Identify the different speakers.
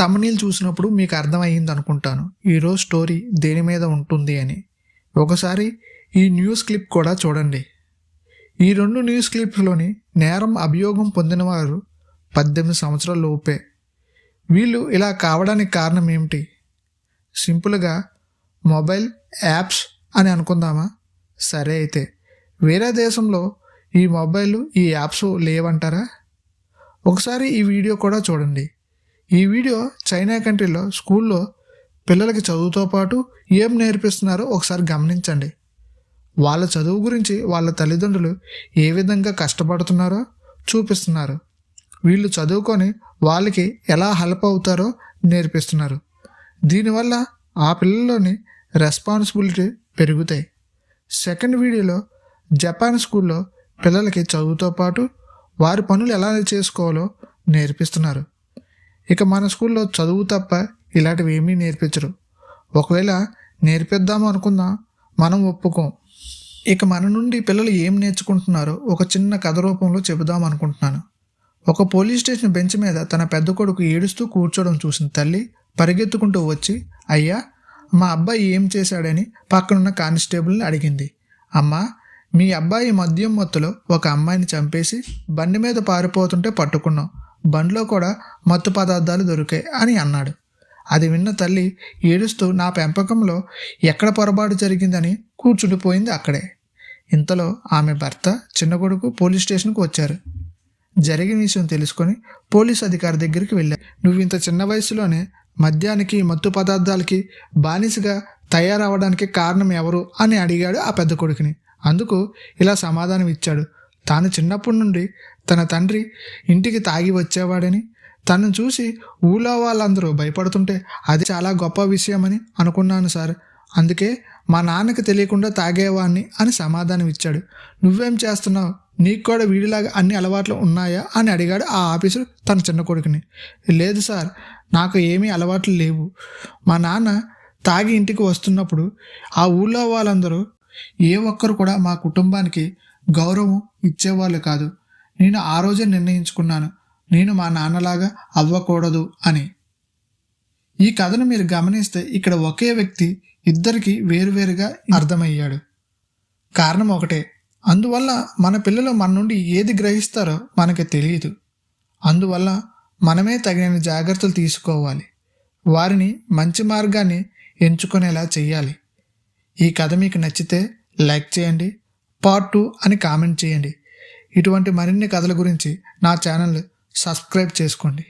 Speaker 1: తమనీలు చూసినప్పుడు మీకు అర్థమయ్యింది అనుకుంటాను. ఈరోజు స్టోరీ దేని మీద ఉంటుంది అని. ఒకసారి ఈ న్యూస్ క్లిప్ కూడా చూడండి. ఈ రెండు న్యూస్ క్లిప్స్లోని నేరం అభియోగం పొందినవారు పద్దెనిమిది సంవత్సరాల లోపే. వీళ్ళు ఇలా కావడానికి కారణం ఏమిటి? సింపుల్గా మొబైల్ యాప్స్ అని అనుకుందామా? సరే అయితే వేరే దేశంలో ఈ మొబైల్ ఈ యాప్స్ లేవంటారా? ఒకసారి ఈ వీడియో కూడా చూడండి. ఈ వీడియో చైనా కంట్రీలో స్కూల్లో పిల్లలకి చదువుతో పాటు ఏం నేర్పిస్తున్నారో ఒకసారి గమనించండి. వాళ్ళ చదువు గురించి వాళ్ళ తల్లిదండ్రులు ఏ విధంగా కష్టపడుతున్నారో చూపిస్తున్నారు. వీళ్ళు చదువుకొని వాళ్ళకి ఎలా హెల్ప్ అవుతారో నేర్పిస్తున్నారు. దీనివల్ల ఆ పిల్లల్లోని రెస్పాన్సిబిలిటీ పెరుగుతాయి. సెకండ్ వీడియోలో జపాన్ స్కూల్లో పిల్లలకి చదువుతో పాటు వారి పనులు ఎలా చేసుకోవాలో నేర్పిస్తున్నారు. ఇక మన స్కూల్లో చదువు తప్ప ఇలాంటివి ఏమీ నేర్పించరు. ఒకవేళ నేర్పిద్దాం అనుకున్నా మనం ఒప్పుకోం. ఇక మన నుండి పిల్లలు ఏం నేర్చుకుంటున్నారో ఒక చిన్న కథ రూపంలో చెబుదాం అనుకుంటున్నాను. ఒక పోలీస్ స్టేషన్ బెంచ్ మీద తన పెద్ద కొడుకు ఏడుస్తూ కూర్చోవడం చూసిన తల్లి పరిగెత్తుకుంటూ వచ్చి అయ్యా మా అబ్బాయి ఏం చేశాడని పక్కనున్న కానిస్టేబుల్ని అడిగింది. అమ్మా మీ అబ్బాయి మద్యం మత్తులో ఒక అమ్మాయిని చంపేసి బండి మీద పారిపోతుంటే పట్టుకున్నాం. బండ్లో కూడా మత్తు పదార్థాలు దొరికాయి అని అన్నాడు. అది విన్న తల్లి ఏడుస్తూ నా పెంపకంలో ఎక్కడ పొరపాటు జరిగిందని కూర్చుండిపోయింది అక్కడే. ఇంతలో ఆమె భర్త చిన్న కొడుకు పోలీస్ స్టేషన్కు వచ్చారు. జరిగిన విషయం తెలుసుకొని పోలీస్ అధికారి దగ్గరికి వెళ్ళారు. నువ్వు ఇంత చిన్న వయసులోనే మద్యానికి మత్తు పదార్థాలకి బానిసగా తయారవడానికి కారణం ఎవరు? అని అడిగాడు ఆ పెద్ద కొడుకుని. అందుకు ఇలా సమాధానం ఇచ్చాడు. తాను చిన్నప్పటి నుండి తన తండ్రి ఇంటికి తాగి వచ్చేవాడని తనను చూసి ఊళ్ళో వాళ్ళందరూ భయపడుతుంటే అది చాలా గొప్ప విషయమని అనుకున్నాను సార్. అందుకే మా నాన్నకి తెలియకుండా తాగేవాడిని అని సమాధానం ఇచ్చాడు నువ్వేం చేస్తున్నావు? నీకు కూడా వీడిలాగా అన్ని అలవాట్లు ఉన్నాయా? అని అడిగాడు ఆ ఆఫీసర్ తన చిన్న కొడుకుని. లేదు సార్ నాకు ఏమీ అలవాట్లు లేవు. మా నాన్న తాగి ఇంటికి వస్తున్నప్పుడు ఆ ఊళ్ళో వాళ్ళందరూ ఏ ఒక్కరు కూడా మా కుటుంబానికి గౌరవం ఇచ్చేవాళ్ళు కాదు. నేను ఆ రోజే నిర్ణయించుకున్నాను. నేను మా నాన్నలాగా అవ్వకూడదు అని. ఈ కథను మీరు గమనిస్తే ఇక్కడ ఒకే వ్యక్తి ఇద్దరికి వేరువేరుగా అర్థమయ్యాడు. కారణం ఒకటే. అందువల్ల మన పిల్లలు మన నుండి ఏది గ్రహిస్తారో మనకి తెలియదు. అందువల్ల మనమే తగిన జాగ్రత్తలు తీసుకోవాలి. వారిని మంచి మార్గాన్ని ఎంచుకునేలా చేయాలి ఈ కథ మీకు నచ్చితే లైక్ చేయండి. పార్ట్ టూ అని కామెంట్ చేయండి. ఇటువంటి మరిన్ని కథల గురించి నా ఛానల్ సబ్స్క్రైబ్ చేసుకోండి.